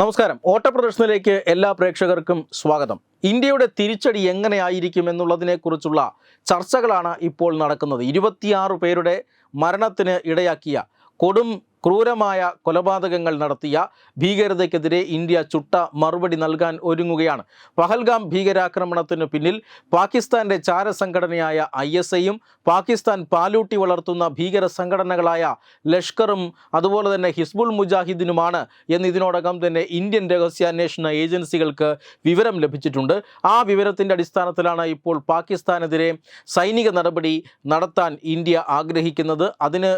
നമസ്കാരം. ഓട്ടപ്രദർശനത്തിലേക്ക് എല്ലാ പ്രേക്ഷകർക്കും സ്വാഗതം. ഇന്ത്യയുടെ തിരിച്ചടി എങ്ങനെയായിരിക്കും എന്നുള്ളതിനെക്കുറിച്ചുള്ള ചർച്ചകളാണ് ഇപ്പോൾ നടക്കുന്നത്. ഇരുപത്തിയാറ് പേരുടെ മരണത്തിന് ഇടയാക്കിയ കൊടും ക്രൂരമായ കൊലപാതകങ്ങൾ നടത്തിയ ഭീകരതയ്ക്കെതിരെ ഇന്ത്യ ചുട്ട മറുപടി നൽകാൻ ഒരുങ്ങുകയാണ്. പഹൽഗാം ഭീകരാക്രമണത്തിനു പിന്നിൽ പാകിസ്ഥാന്റെ ചാരസംഘടനയായ ഐ എസ് ഐയും പാകിസ്ഥാൻ പാലൂട്ടി വളർത്തുന്ന ഭീകര സംഘടനകളായ ലഷ്കറും അതുപോലെ തന്നെ ഹിസ്ബുൾ മുജാഹിദിനുമാണ് എന്ന് ഇതിനോടകം തന്നെ ഇന്ത്യൻ രഹസ്യാന്വേഷണ ഏജൻസികൾക്ക് വിവരം ലഭിച്ചിട്ടുണ്ട്. ആ വിവരത്തിന്റെ അടിസ്ഥാനത്തിലാണ് ഇപ്പോൾ പാകിസ്ഥാനെതിരെ സൈനിക നടപടി നടത്താൻ ഇന്ത്യ ആഗ്രഹിക്കുന്നത്. അതിന്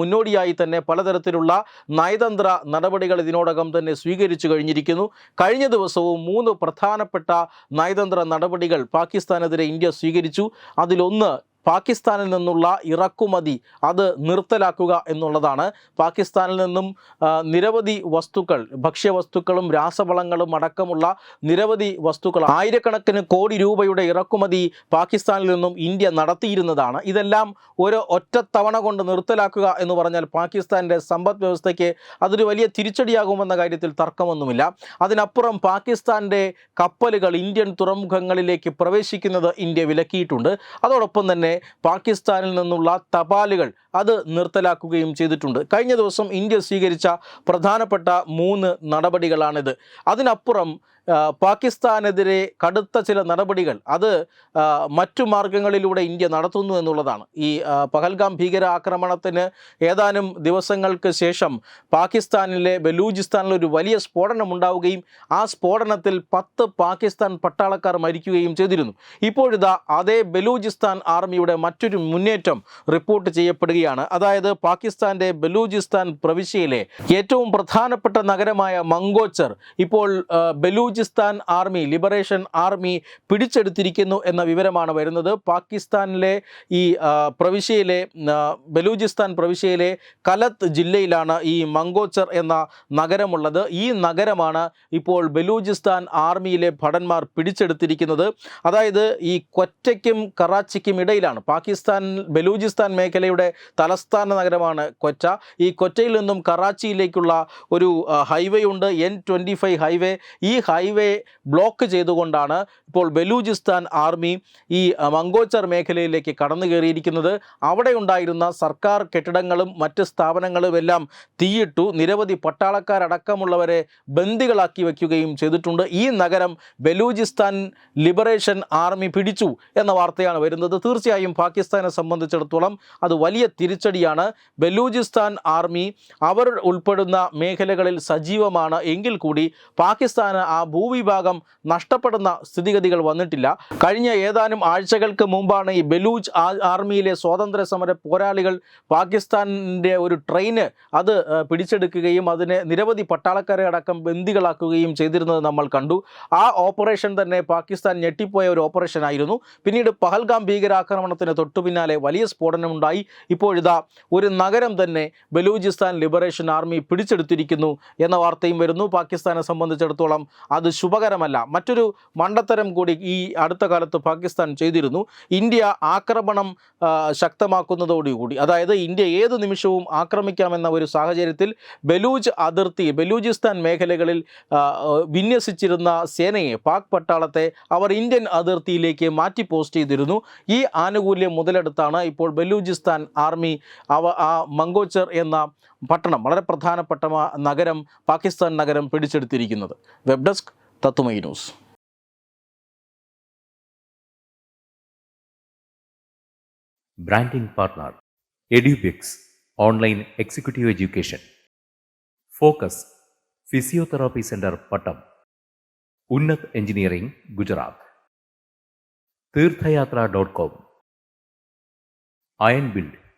മുന്നോടിയായി തന്നെ പലതരത്തിലുള്ള നയതന്ത്ര നടപടികൾ ഇതിനോടകം തന്നെ സ്വീകരിച്ചു കഴിഞ്ഞിരിക്കുന്നു. കഴിഞ്ഞ ദിവസവും മൂന്ന് പ്രധാനപ്പെട്ട നയതന്ത്ര നടപടികൾ പാകിസ്ഥാനെതിരെ ഇന്ത്യ സ്വീകരിച്ചു. അതിലൊന്ന് പാകിസ്ഥാനിൽ നിന്നുള്ള ഇറക്കുമതി അത് നിർത്തലാക്കുക എന്നുള്ളതാണ്. പാകിസ്ഥാനിൽ നിന്നും നിരവധി വസ്തുക്കൾ ഭക്ഷ്യവസ്തുക്കളും രാസവളങ്ങളും അടക്കമുള്ള നിരവധി വസ്തുക്കൾ ആയിരക്കണക്കിന് കോടി രൂപയുടെ ഇറക്കുമതി പാകിസ്ഥാനിൽ നിന്നും ഇന്ത്യ നടത്തിയിരുന്നതാണ്. ഇതെല്ലാം ഒരു ഒറ്റത്തവണ കൊണ്ട് നിർത്തലാക്കുക എന്ന് പറഞ്ഞാൽ പാകിസ്ഥാന്റെ സമ്പദ് വ്യവസ്ഥയ്ക്ക് അതൊരു വലിയ തിരിച്ചടിയാകുമെന്ന കാര്യത്തിൽ തർക്കമൊന്നുമില്ല. അതിനപ്പുറം പാകിസ്ഥാന്റെ കപ്പലുകൾ ഇന്ത്യൻ തുറമുഖങ്ങളിലേക്ക് പ്രവേശിക്കുന്നത് ഇന്ത്യ വിലക്കിയിട്ടുണ്ട്. അതോടൊപ്പം തന്നെ പാകിസ്ഥാനിൽ നിന്നുള്ള തപാലുകൾ അത് നിർത്തലാക്കുകയും ചെയ്തിട്ടുണ്ട്. കഴിഞ്ഞ ദിവസം ഇന്ത്യ സ്വീകരിച്ച പ്രധാനപ്പെട്ട മൂന്ന് നടപടികളാണിത്. അതിനപ്പുറം പാകിസ്ഥാനെതിരെ കടുത്ത ചില നടപടികൾ അത് മറ്റു മാർഗങ്ങളിലൂടെ ഇന്ത്യ നടത്തുന്നു എന്നുള്ളതാണ്. ഈ പഹൽഗാം ഭീകര ആക്രമണത്തിന് ഏതാനും ദിവസങ്ങൾക്ക് ശേഷം പാകിസ്ഥാനിലെ ബലൂചിസ്ഥാനിൽ ഒരു വലിയ സ്ഫോടനം ഉണ്ടാവുകയും ആ സ്ഫോടനത്തിൽ പത്ത് പാകിസ്ഥാൻ പട്ടാളക്കാർ മരിക്കുകയും ചെയ്തിരുന്നു. ഇപ്പോഴിതാ അതേ ബലൂചിസ്ഥാൻ ആർമിയുടെ മറ്റൊരു മുന്നേറ്റം റിപ്പോർട്ട് ചെയ്യപ്പെടുകയാണ്. അതായത് പാകിസ്ഥാന്റെ ബലൂചിസ്ഥാൻ പ്രവിശ്യയിലെ ഏറ്റവും പ്രധാനപ്പെട്ട നഗരമായ മംഗോച്ചർ ഇപ്പോൾ ബലൂചിസ്ഥാൻ ആർമി ലിബറേഷൻ ആർമി പിടിച്ചെടുത്തിരിക്കുന്നു എന്ന വിവരമാണ് വരുന്നത്. പാകിസ്ഥാനിലെ ഈ പ്രവിശ്യയിലെ ബലൂചിസ്ഥാൻ പ്രവിശ്യയിലെ കലത്ത് ജില്ലയിലാണ് ഈ മംഗോച്ചർ എന്ന നഗരമുള്ളത്. ഈ നഗരമാണ് ഇപ്പോൾ ബലൂചിസ്ഥാൻ ആർമിയിലെ ഭടന്മാർ പിടിച്ചെടുത്തിരിക്കുന്നത്. അതായത് ഈ കൊറ്റയ്ക്കും കറാച്ചിക്കും ഇടയിലാണ്. പാകിസ്ഥാൻ ബലൂചിസ്ഥാൻ മേഖലയുടെ തലസ്ഥാന നഗരമാണ് കൊച്ച. ഈ കൊച്ചയിൽ നിന്നും കറാച്ചിയിലേക്കുള്ള ഒരു ഹൈവേ ഉണ്ട്. N twenty five highway. ഈ ഹൈവേ ബ്ലോക്ക് ചെയ്തുകൊണ്ടാണ് ഇപ്പോൾ ബലൂചിസ്ഥാൻ ആർമി ഈ മങ്കോച്ചർ മേഖലയിലേക്ക് കടന്നു കയറിയിരിക്കുന്നത് അവിടെ ഉണ്ടായിരുന്ന സർക്കാർ കെട്ടിടങ്ങളും മറ്റ് സ്ഥാപനങ്ങളും എല്ലാം തീയിട്ടു നിരവധി പട്ടാളക്കാരടക്കമുള്ളവരെ ബന്ദികളാക്കി വയ്ക്കുകയും ചെയ്തിട്ടുണ്ട്. ഈ നഗരം ബലൂചിസ്ഥാൻ ലിബറേഷൻ ആർമി പിടിച്ചു എന്ന വാർത്തയാണ് വരുന്നത്. തീർച്ചയായും പാകിസ്ഥാനെ സംബന്ധിച്ചിടത്തോളം അത് വലിയ തിരിച്ചടിയാണ്. ബലൂചിസ്ഥാൻ ആർമി അവർ ഉൾപ്പെടുന്ന മേഖലകളിൽ സജീവമാണ്. എങ്കിൽ കൂടി പാകിസ്ഥാന് ആ ഭൂവിഭാഗം നഷ്ടപ്പെടുന്ന സ്ഥിതിഗതികൾ വന്നിട്ടില്ല. കഴിഞ്ഞ ഏതാനും ആഴ്ചകൾക്ക് മുമ്പാണ് ഈ ബലൂച്ച് ആർമിയിലെ സ്വാതന്ത്ര്യ സമര പോരാളികൾ പാകിസ്ഥാനിന്റെ ഒരു ട്രെയിന് അത് പിടിച്ചെടുക്കുകയും അതിനെ നിരവധി പട്ടാളക്കാരെ അടക്കം ബന്ദികളാക്കുകയും ചെയ്തിരുന്നത് നമ്മൾ കണ്ടു. ആ ഓപ്പറേഷൻ തന്നെ പാകിസ്ഥാൻ ഞെട്ടിപ്പോയ ഒരു ഓപ്പറേഷൻ ആയിരുന്നു പിന്നീട് പഹൽഗാം ഭീകരാക്രമണത്തിന് തൊട്ടു പിന്നാലെ വലിയ സ്ഫോടനമുണ്ടായി. ഇപ്പോഴിതാ ഒരു നഗരം തന്നെ ബലൂചിസ്ഥാൻ ലിബറേഷൻ ആർമി പിടിച്ചെടുത്തിരിക്കുന്നു എന്ന വാർത്തയും വരുന്നു. പാകിസ്ഥാനെ സംബന്ധിച്ചിടത്തോളം അത് ശുഭകരമല്ല. മറ്റൊരു മണ്ടത്തരം കൂടി ഈ അടുത്ത കാലത്ത് പാകിസ്ഥാൻ ചെയ്തിരുന്നു. ഇന്ത്യ ആക്രമണം ശക്തമാക്കുന്നതോടുകൂടി. അതായത് ഇന്ത്യ ഏത് നിമിഷവും ആക്രമിക്കാമെന്ന ഒരു സാഹചര്യത്തിൽ ബലൂജ് അതിർത്തി ബലൂചിസ്ഥാൻ മേഖലകളിൽ വിന്യസിച്ചിരുന്ന സേനയെ പാക് പട്ടാളത്തെ അവർ ഇന്ത്യൻ അതിർത്തിയിലേക്ക് മാറ്റി പോസ്റ്റ് ചെയ്തിരുന്നു. ഈ ആനുകൂല്യം മുതലെടുത്താണ് ഇപ്പോൾ ബലൂചിസ്ഥാൻ ആർമി അവ ആ മങ്കോച്ചർ എന്ന പട്ടണം വളരെ പ്രധാനപ്പെട്ട നഗരം പാകിസ്ഥാൻ നഗരം പിടിച്ചെടുത്തിരിക്കുന്നത്. Web desk Tatwamayi news. Branding partner online executive education focus physiotherapy centre Pattom engineering Gujarat തീർത്ഥയാത്ര dot com iron build